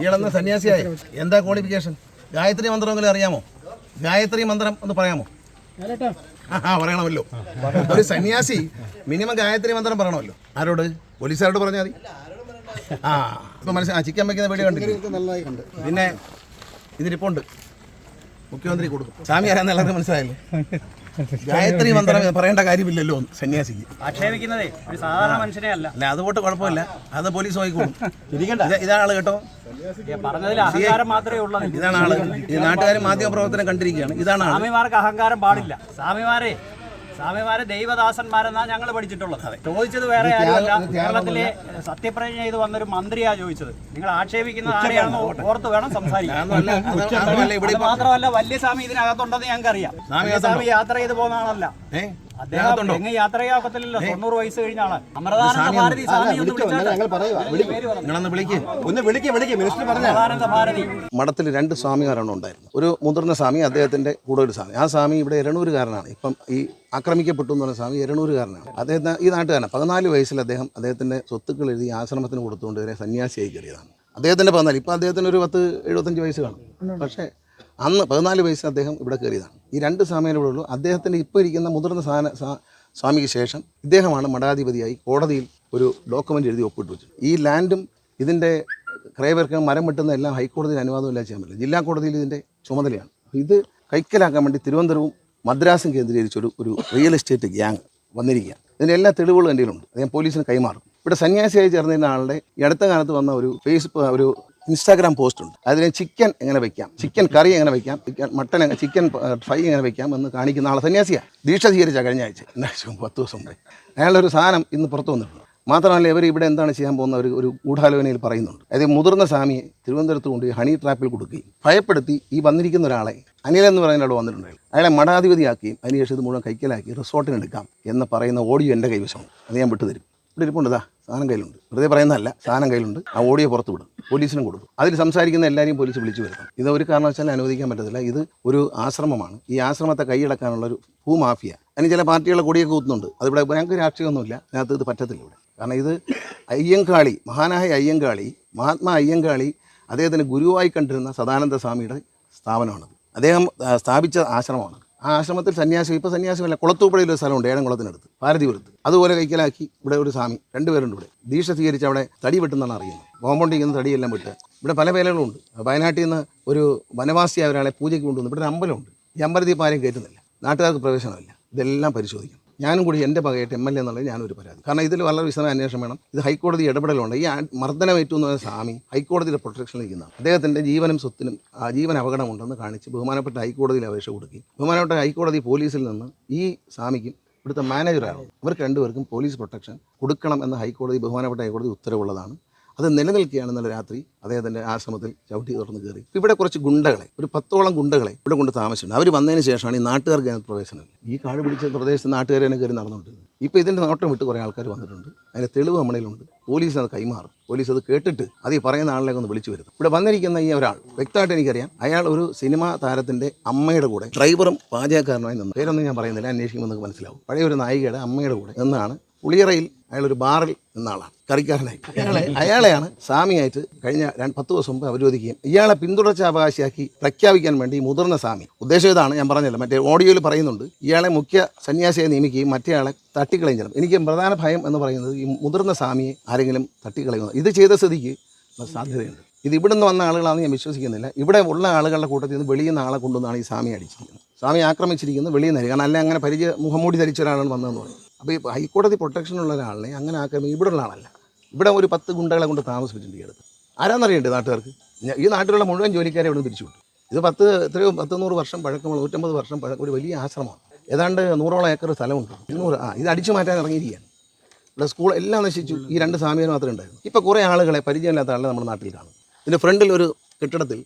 ഇയാളെന്ന സന്യാസിയായി. എന്താ ക്വാളിഫിക്കേഷൻ ഗായത്രി മന്ത്രം എങ്കിലും അറിയാമോ? ഗായത്രി മന്ത്രം ഒന്ന് പറയാമോ? ആ പറയണമല്ലോ. ഒരു സന്യാസി മിനിമം ഗായത്രി മന്ത്രം പറയണമല്ലോ. ആരോട്? പോലീസുകാരോട് പറഞ്ഞാൽ മതി. ആ ഇപ്പൊ മനസ്സിലാ ചിക്കൻ വെക്കുന്ന വീഡിയോ കണ്ടില്ലേ? പിന്നെ കണ്ട്. പിന്നെ ഇതിരിപ്പുണ്ട് മുഖ്യമന്ത്രി കൊടുക്കും. സ്വാമി ആരാന്ന് എല്ലാവർക്കും മനസ്സിലായല്ലോ? ഗായത്രി മന്ത്രം പറയേണ്ട കാര്യമില്ലല്ലോ സന്യാസിക്ക്. ആക്ഷേപിക്കുന്നതേ ഒരു സാധാരണ മനുഷ്യനെ അല്ല. അല്ല അതുകൊണ്ട് കുഴപ്പമില്ല. അത് പോലീസ് നോക്കിക്കോളും ഇത് ഇതാണ് ആൾ കേട്ടോ. ഈ പറഞ്ഞതിൽ അഹങ്കാരം മാത്രമേ ഉള്ളൂ. ഇതാണ് ആൾ. ഈ നാട്ടുകാർ മാധ്യമ പ്രവർത്തനം കണ്ടിരിക്കുകയാണ്. ഇതാണ് ആൾ. സ്വാമിമാർക്ക് അഹങ്കാരം പാടില്ല. സ്വാമിമാരെ സ്വാമിമാരെ ദൈവദാസന്മാരെന്നാ ഞങ്ങൾ പഠിച്ചിട്ടുള്ളത്. ചോദിച്ചത് വേറെ ആരുമല്ല. കേരളത്തിലെ സത്യപ്രതിജ്ഞ ചെയ്ത് വന്നൊരു മന്ത്രിയാ ചോദിച്ചത്. നിങ്ങൾ ആക്ഷേപിക്കുന്ന ആരെയാണെന്ന് ഓർത്ത് വേണം സംസാരിക്കാൻ. മാത്രമല്ല വലിയ സ്വാമി ഇതിനകത്തുണ്ടെന്ന് ഞങ്ങൾക്ക് അറിയാം വലിയ സ്വാമി യാത്ര ചെയ്ത് പോകുന്ന ആളല്ല. അദ്ദേഹം തൊണ്ണൂറ് വയസ്സ് കഴിഞ്ഞാണ്. മഠത്തിൽ രണ്ട് സ്വാമിമാരാണ് ഉണ്ടായിരുന്നത്. ഒരു മുതിർന്ന സ്വാമി അദ്ദേഹത്തിന്റെ കൂടെ ഒരു സ്വാമി. ആ സ്വാമി ഇവിടെ എരണൂരുകാരനാണ്. ഇപ്പം ഈ ആക്രമിക്കപ്പെട്ടു എന്ന് പറഞ്ഞ സ്വാമി എരണൂരുകാരനാണ്. അദ്ദേഹത്തിന് ഈ നാട്ടുകാരനാണ്. പതിനാല് വയസ്സിൽ അദ്ദേഹം അദ്ദേഹത്തിന്റെ സ്വത്തുക്കൾ എഴുതി ആശ്രമത്തിന് കൊടുത്തുകൊണ്ട് ഇവരെ സന്യാസിയായി കയറിയതാണ്. അദ്ദേഹത്തിന്റെ പതിനാല്. ഇപ്പം അദ്ദേഹത്തിന് ഒരു പത്ത് എഴുപത്തഞ്ച് വയസ്സ് കാണും. പക്ഷേ അന്ന് പതിനാല് വയസ്സിൽ അദ്ദേഹം ഇവിടെ കയറിയതാണ്. ഈ രണ്ട് സ്വാമികളെ ഉള്ളൂ അദ്ദേഹത്തിന്റെ ഇപ്പോൾ ഇരിക്കുന്ന മുതിർന്ന സാന സ്വാമിക്ക് ശേഷം ഇദ്ദേഹമാണ് മഠാധിപതിയായി കോടതിയിൽ ഒരു ഡോക്യുമെന്റ് എഴുതി ഒപ്പിട്ട് വെച്ചു ഈ ലാൻഡും ഇതിന്റെ ക്രയവർക്കും മരം വെട്ടുന്ന എല്ലാം ഹൈക്കോടതിയിൽ അനുവാദമില്ല ചെയ്യാൻ പറ്റില്ല. ജില്ലാ കോടതിയിൽ ഇതിന്റെ ചുമതലയാണ്. ഇത് കൈക്കലാക്കാൻ വേണ്ടി തിരുവനന്തപുരവും മദ്രാസും കേന്ദ്രീകരിച്ചൊരു ഒരു ഒരു റിയൽ എസ്റ്റേറ്റ് ഗ്യാങ് വന്നിരിക്കുകയാണ്. ഇതിന്റെ എല്ലാ തെളിവുകളും എന്റെ കയ്യിലുണ്ട്. അദ്ദേഹം പോലീസിന് കൈമാറും. ഇവിടെ സന്യാസിയായി ചേർന്നിരുന്ന ആളുടെ ഈ അടുത്ത കാലത്ത് വന്ന ഒരു ഫേസ്ബുക്ക് ഒരു ഇൻസ്റ്റാഗ്രാം പോസ്റ്റ് ഉണ്ട്. അതിന് ചിക്കൻ എങ്ങനെ വെക്കാം? ചിക്കൻ കറി എങ്ങനെ വെക്കാം? എങ്ങനെ- ചിക്കൻ ഫ്രൈ എങ്ങനെ വെക്കാം എന്ന് കാണിക്കുന്ന ആളെ സന്യാസിയാണ് ദീക്ഷ സ്വീകരിച്ച കഴിഞ്ഞ ആഴ്ച. രണ്ടാഴ്ച പത്ത് ദിവസം മുമ്പേ. അയാളൊരു സാധനം ഇന്ന് പുറത്തു വന്നിട്ടുണ്ട്. മാത്രമല്ല ഇവർ ഇവിടെ എന്താണ് ചെയ്യാൻ പോകുന്ന ഒരു ഒരു ഗൂഢാലോചനയിൽ പറയുന്നുണ്ട്. അതായത് മുതിർന്ന സ്വാമിയെ തിരുവനന്തപുരത്ത് കൊണ്ട് ഹണി ട്രാപ്പിൽ കൊടുക്കുകയും ഭയപ്പെടുത്തി ഈ വന്നിരിക്കുന്ന ഒരാളെ അനിൽ എന്ന് പറയുന്ന ഒരാൾ വന്നിട്ടുണ്ടായിരുന്നു. അയാളെ മഠാധിപതിയാക്കുകയും അതിനുശേഷം ഇത് മുഴുവൻ കൈക്കലാക്കി റിസോർട്ടിനെടുക്കാം എന്ന് പറയുന്ന ഓഡിയോ എന്റെ കൈവശമാണ്. അത് ഞാൻ വിട്ടുതരും. ഇവിടെ ഇരിപ്പുണ്ട് ഇതാ സാധനം കയ്യിലുണ്ട്. വെറുതെ പറയുന്നതല്ല സാധനം കയ്യിലുണ്ട്. ആ ഓഡിയോ പുറത്ത് വിടും. പോലീസിനും കൊടുക്കും. അതിൽ സംസാരിക്കുന്ന എല്ലാവരെയും പോലീസ് വിളിച്ചു വരുത്തും. ഇത് ഒരു കാരണവശാലും അനുവദിക്കാൻ പറ്റത്തില്ല. ഇത് ഒരു ആശ്രമമാണ്. ഈ ആശ്രമത്തെ കൈയടക്കാനുള്ള ഒരു ഭൂമാഫിയ. അതിന് ചില പാർട്ടികളെ കൊടിയൊക്കെ കൂത്തുന്നുണ്ട്. അതിവിടെ ഞങ്ങൾക്ക് രാഷ്ട്രീയമൊന്നുമില്ല. അതിനകത്ത് ഇത് പറ്റത്തില്ല ഇവിടെ. കാരണം ഇത് അയ്യങ്കാളി മഹാനായ അയ്യങ്കാളി മഹാത്മാ അയ്യങ്കാളി അദ്ദേഹത്തിന് ഗുരുവായി കണ്ടിരുന്ന സദാനന്ദ സ്വാമിയുടെ സ്ഥാപനമാണത്. അദ്ദേഹം സ്ഥാപിച്ച ആശ്രമമാണ്. ആ ആശ്രമത്തിൽ സന്യാസി ഇപ്പോൾ സന്യാസിമല്ല കുളത്തൂപ്പുഴയിൽ ഒരു സ്ഥലമുണ്ട് ഏഴംകുളത്തിനടുത്ത് ഭാരതിപുരത്ത് അതുപോലെ കൈക്കലാക്കി ഇവിടെ ഒരു സ്വാമി രണ്ടുപേരുണ്ട് ഇവിടെ. ദീക്ഷ സ്വീകരിച്ച് അവിടെ തടി വെട്ടുന്നതാണ് അറിയുന്നത്. കോമ്പൗണ്ടിൽ നിന്ന് തടിയെല്ലാം വിട്ട്. ഇവിടെ പല വേലകളുണ്ട്. വയനാട്ടിൽ നിന്ന് ഒരു വനവാസിയായ ഒരാളെ പൂജയ്ക്ക് കൊണ്ടുവന്നു. ഇവിടെ ഒരു അമ്പലമുണ്ട്. ഈ അമ്പലത്തിൽ ഇപ്പോൾ ആരും കയറ്റുന്നില്ല. നാട്ടുകാർക്ക് പ്രവേശനമില്ല. ഇതെല്ലാം പരിശോധിക്കണം. ഞാനും കൂടി എന്റെ പകയായിട്ട് എം എൽ എ എന്നുള്ളത് ഞാനൊരു പരാതി. കാരണം ഇതിൽ വളരെ വിശദമായ അന്വേഷണം വേണം. ഇത് ഹൈക്കോടതി ഇടപെടലുണ്ട്. ഈ മർദ്ദനമേറ്റു എന്ന് പറയുന്ന സ്വാമി ഹൈക്കോടതിയുടെ പ്രൊട്ടക്ഷനിൽ നിൽക്കുന്ന അദ്ദേഹത്തിന്റെ ജീവനും സ്വത്തിനും ആ ജീവൻ അപകടമുണ്ടെന്ന് കാണിച്ച് ബഹുമാനപ്പെട്ട ഹൈക്കോടതിയിൽ അപേക്ഷ കൊടുക്കുകയും ബഹുമാനപ്പെട്ട ഹൈക്കോടതി പോലീസിൽ നിന്ന് ഈ സ്വാമിക്കും ഇവിടുത്തെ മാനേജറാണ് ഇവർക്ക് രണ്ടുപേർക്കും പോലീസ് പ്രൊട്ടക്ഷൻ കൊടുക്കണം എന്ന ഹൈക്കോടതി ബഹുമാനപ്പെട്ട ഹൈക്കോടതി ഉത്തരവുള്ളതാണ്. അത് നിലനിൽക്കുകയാണ് ഇന്നലെ രാത്രി അദ്ദേഹത്തിന്റെ ആശ്രമത്തിൽ ചവിട്ടി തുറന്ന് കയറി. ഇവിടെ കുറച്ച് ഗുണ്ടകളെ ഒരു പത്തോളം ഗുണ്ടകളെ ഇവിടെ കൊണ്ട് താമസിച്ചിട്ടുണ്ട്. അവർ വന്നതിന് ശേഷമാണ് ഈ നാട്ടുകാർക്ക് അതിനകത്ത് പ്രവേശനം ഈ കാട് പിടിച്ച പ്രദേശത്ത് നാട്ടുകാരെ തന്നെ കയറി നടന്നുകൊണ്ടിരുന്നത്. ഇപ്പോൾ ഇതിന്റെ നോട്ടം വിട്ട് കുറേ ആൾക്കാർ വന്നിട്ടുണ്ട്. അതിന്റെ തെളിവ് നമ്മളിലുണ്ട് പോലീസ് അത് കൈമാറും. പോലീസ് അത് കേട്ടിട്ട് അത് ഈ പറയുന്ന ആളിലേക്ക് ഒന്ന് വിളിച്ചു വരുത്തും. ഇവിടെ വന്നിരിക്കുന്ന ഈ ഒരാൾ വ്യക്തമായിട്ട് എനിക്കറിയാം അയാൾ ഒരു സിനിമാ താരത്തിന്റെ അമ്മയുടെ കൂടെ ഡ്രൈവറും പാചകക്കാരനുമായി നിന്ന്. പേരൊന്നും ഞാൻ പറയുന്നില്ല അന്വേഷിക്കുമ്പോൾ നിങ്ങൾക്ക് മനസ്സിലാവും. പഴയ ഒരു നായികയുടെ അമ്മയുടെ കൂടെ നിന്നാണ് പുളിയറയിൽ അയാളൊരു ബാറിൽ നിന്ന ആളാണ് കറിക്കാരനായി. അയാളെ. അയാളെയാണ് സ്വാമിയായിട്ട് കഴിഞ്ഞ രണ്ട് പത്ത് ദിവസം മുമ്പ് അവരോധിക്കുകയും ഇയാളെ പിന്തുടർച്ച അവകാശിയാക്കി പ്രഖ്യാപിക്കാൻ വേണ്ടി മുതിർന്ന സ്വാമി. ഉദ്ദേശം ഇതാണ് ഞാൻ പറഞ്ഞല്ലോ മറ്റേ ഓഡിയോയിൽ പറയുന്നുണ്ട് ഇയാളെ മുഖ്യ സന്യാസിയെ നിയമിക്കുകയും മറ്റേയാളെ തട്ടിക്കളയും ചെയ്യണം എനിക്ക് പ്രധാന ഭയം എന്ന് പറയുന്നത് ഈ മുതിർന്ന സ്വാമിയെ ആരെങ്കിലും തട്ടിക്കളയുന്നത്. ഇത് ചെയ്ത സ്ഥിതിക്ക് സാധ്യതയുണ്ട്. ഇത് ഇവിടുന്ന് വന്ന ആളുകളാണെന്ന് ഞാൻ വിശ്വസിക്കുന്നില്ല. ഇവിടെ ഉള്ള ആളുകളുടെ കൂട്ടത്തിൽ നിന്ന് വെളിയിൽ നിന്ന് ആളെ കൊണ്ടുവന്നാണ് ഈ സ്വാമി അടിച്ചിരിക്കുന്നത്. സ്വാമി ആക്രമിച്ചിരിക്കുന്നത് വെളിയിൽ നിന്ന് കാരണം അല്ല അങ്ങനെ പരിചയ മുഖംമൂടി ധരിച്ച ഒരാളാണ് വന്നതെന്ന് അപ്പോൾ ഈ ഹൈക്കോടതി പ്രൊട്ടക്ഷനുള്ള ഒരാളിനെ അങ്ങനെ ആക്രമി ഇവിടെ ഉള്ള ആളല്ല. ഇവിടെ ഒരു പത്ത് ഗുണ്ടകളെ കൊണ്ട് താമസിപ്പിച്ചിട്ടുണ്ട് ഈ അടുത്ത്. ആരാന്നറിയണ്ടേ നാട്ടുകാർക്ക്? ഈ നാട്ടിലുള്ള മുഴുവൻ ജോലിക്കാരെ ഇവിടെ തിരിച്ചു ഇത് പത്ത് എത്രയോ പത്ത് നൂറ് വർഷം പഴക്കമുള്ള നൂറ്റമ്പത് വർഷം പഴക്കം ഒരു വലിയ ആശ്രമമാണ്. ഏതാണ്ട് നൂറോളം ഏക്കർ സ്ഥലമുണ്ട്. ഇരുന്നൂറ് ആ ഇത് അടിച്ചു മാറ്റാൻ ഇറങ്ങിയിരിക്കുകയാണ്. ഇവിടെ സ്കൂൾ എല്ലാം നശിച്ചു. ഈ രണ്ട് സ്വാമികൾ മാത്രമേ ഉണ്ടായിരുന്നു ഇപ്പോൾ കുറേ ആളുകളെ പരിചയമില്ലാത്ത ആളെ നമ്മുടെ നാട്ടിൽ കാണും. ഇതിന്റെ ഫ്രണ്ടിൽ ഒരു കെട്ടിടത്തിൽ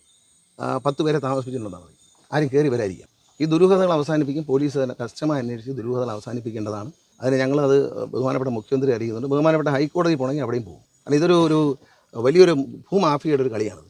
പത്ത് പേരെ താമസിപ്പിച്ചിട്ടുണ്ടെന്നാണ് ആരും കയറി വരാതിരിക്കാം. ഈ ദുരൂഹതകൾ അവസാനിപ്പിക്കും. പോലീസ് തന്നെ കസ്റ്റമായി അന്വേഷിച്ച് ദുരൂഹതകൾ അവസാനിപ്പിക്കേണ്ടതാണ്. അതിന് ഞങ്ങളത് ബഹുമാനപ്പെട്ട മുഖ്യമന്ത്രി അറിയിക്കുന്നുണ്ട്. ബഹുമാനപ്പെട്ട ഹൈക്കോടതി പോകണമെങ്കിൽ അവിടെയും പോകും. കാരണം ഇതൊരു ഒരു വലിയൊരു ഭൂമാഫിയയുടെ ഒരു കളിയാണത്.